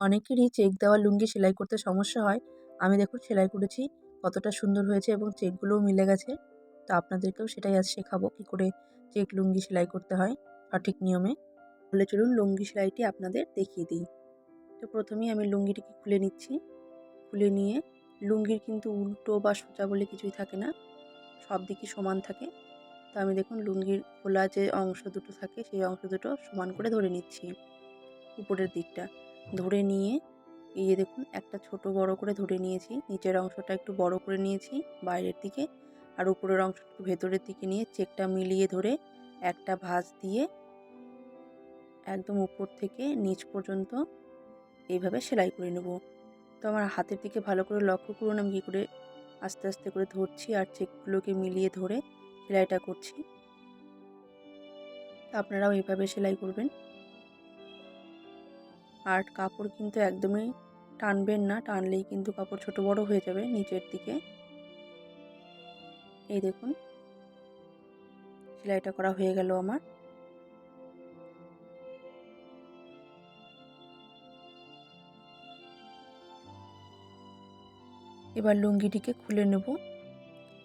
অনেকেরই চেক দেওয়া লুঙ্গি সেলাই করতে সমস্যা হয়। আমি দেখুন সেলাই করেছি, কতটা সুন্দর হয়েছে এবং চেকগুলোও মিলে গেছে। তো আপনাদেরকেও সেটাই আজ শেখাবো কী করে চেক লুঙ্গি সেলাই করতে হয় সঠিক নিয়মে। বলে চলুন লুঙ্গি সেলাইটি আপনাদের দেখিয়ে দিই। তো প্রথমেই আমি লুঙ্গিটিকে খুলে নিচ্ছি। খুলে নিয়ে লুঙ্গির কিন্তু উল্টো বা সোজা বলে কিছুই থাকে না, সব দিকই সমান থাকে। তো আমি দেখুন লুঙ্গির খোলা যে অংশ দুটো থাকে, সেই অংশ দুটো সমান করে ধরে নিচ্ছি উপরের দিকটা। ধরে নিয়ে, এই যে দেখুন, একটা ছোট বড় করে ধরে নিয়েছি। নিচের অংশটা একটু বড় করে নিয়েছি, বাইরের দিকে। আর উপরের অংশটা ভেতরের দিকে নিয়ে চেকটা মিলিয়ে ধরে একটা ভাঁজ দিয়ে একদম উপর থেকে নিচ পর্যন্ত এইভাবে সেলাই করে নেব। তো আমার হাতের দিকে ভালো করে লক্ষ্য করুন, আমি কী করে আস্তে আস্তে করে ধরছি আর চেকগুলোকে মিলিয়ে ধরে সেলাইটা করছি। আপনারাও এইভাবে সেলাই করবেন। আর কাপড় কিন্তু একদমই টানবেন না, টানলেই কিন্তু কাপড় ছোট বড় হয়ে যাবে নিচের দিকে। এই দেখুন। সেলাইটা করা হয়ে গেল আমার। এবার লুঙ্গিটিকে খুলে নেব।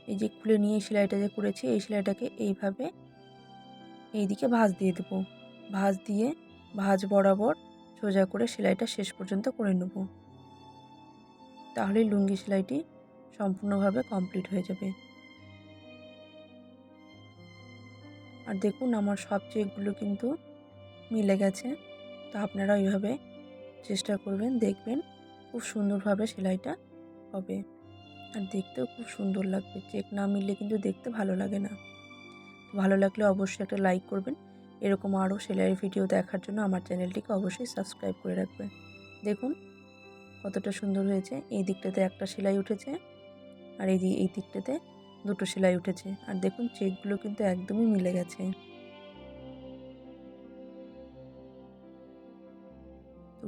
এই যে খুলে নিয়ে সেলাইটা যে করেছি, এই সেলাইটাকে এইভাবে এইদিকে ভাঁজ দিয়ে দেবো। ভাঁজ দিয়ে ভাঁজ বরাবর সোজা করে সেলাইটা শেষ পর্যন্ত করে নেব। তাহলে লুঙ্গি সেলাইটি সম্পূর্ণভাবে কমপ্লিট হয়ে যাবে। আর দেখুন, আমার সব চেকগুলো কিন্তু মিলে গেছে। তো আপনারা ওইভাবে চেষ্টা করবেন, দেখবেন খুব সুন্দরভাবে সেলাইটা হবে। আর দেখতেও খুব সুন্দর লাগবে। চেক না মিললে কিন্তু দেখতে ভালো লাগে না। ভালো লাগলে অবশ্যই একটা লাইক করবেন। এরকম আরও সেলাইয়ের ভিডিও দেখার জন্য আমার চ্যানেলটিকে অবশ্যই সাবস্ক্রাইব করে রাখবেন দেখুন, কতটা সুন্দর হয়েছে। এই দিকটাতে একটা সেলাই উঠেছে আর এই এই দিকটাতে দুটো সেলাই উঠেছে। আর দেখুন, চেকগুলো কিন্তু একদমই মিলে গেছে।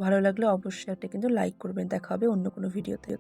ভালো লাগলে অবশ্যই একটা কিন্তু লাইক করবেন। দেখা হবে অন্য কোনো ভিডিওতে।